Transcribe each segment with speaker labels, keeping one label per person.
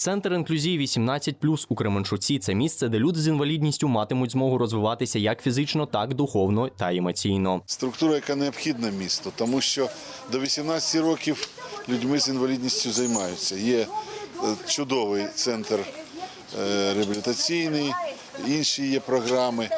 Speaker 1: Центр інклюзії 18+, у Кременчуці це місце, де люди з інвалідністю матимуть змогу розвиватися як фізично, так духовно та емоційно.
Speaker 2: Структура, яка необхідна місту, тому що до 18 років людьми з інвалідністю займаються. Є е, чудовий центр е, реабілітаційний, інші є програми.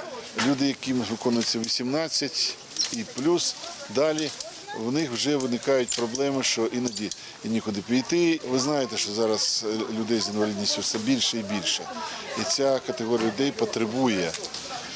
Speaker 2: Люди, яким виконується 18 і плюс, далі в них вже виникають проблеми, що іноді і нікуди піти. Ви знаєте, що зараз е, людей з інвалідністю все більше і більше. І ця категорія людей потребує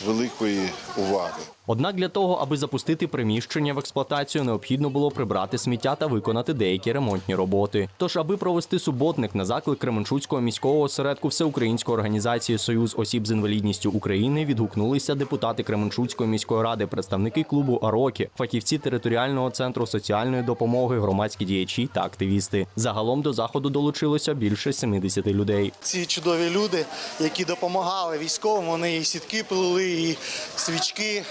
Speaker 2: великої уваги.
Speaker 1: Однак для того, аби запустити приміщення в експлуатацію, необхідно було прибрати сміття та виконати деякі ремонтні роботи. Тож, аби провести суботник на заклик Кременчуцького міського осередку Всеукраїнської організації Союз осіб з інвалідністю України відгукнулися депутати Кременчуцької міської ради, представники клубу Арокі, фахівці територіального центру соціальної допомоги, громадські діячі та активісти. Загалом до заходу долучилося більше 70 людей.
Speaker 3: ці чудові люди, які допомагали військовим, вони і сітки плели, і свічки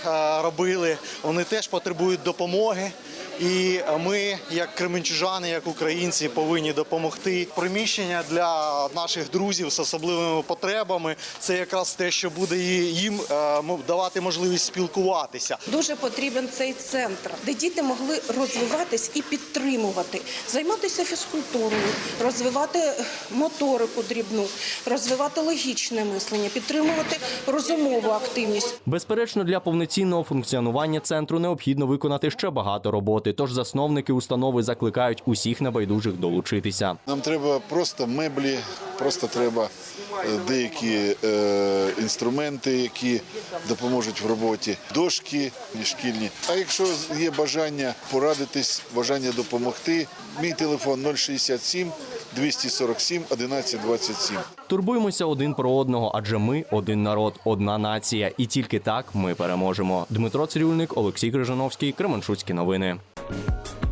Speaker 3: робили. Вони теж потребують допомоги. І ми, як кременчужани, як українці, повинні допомогти. Приміщення для наших друзів з особливими потребами це якраз те, що буде їм е, давати можливість спілкуватися.
Speaker 4: Дуже потрібен цей центр, де діти могли розвиватись і підтримувати, займатися фізкультурою, розвивати моторику дрібну, розвивати логічне мислення, підтримувати розумову активність.
Speaker 1: Безперечно, для повноцінного функціонування центру необхідно виконати ще багато роботи. Тож засновники установи закликають усіх небайдужих долучитися.
Speaker 2: Нам треба просто меблі, просто треба е, деякі е, інструменти, які допоможуть в роботі, дошки шкільні. А якщо є бажання порадитись, бажання допомогти, мій телефон 067 247 1127.
Speaker 1: Турбуємося один про одного, адже ми один народ, одна нація, і тільки так ми переможемо. Дмитро Цирюльник, Олексій Крижановський, Кременчуцькі новини. Thank you.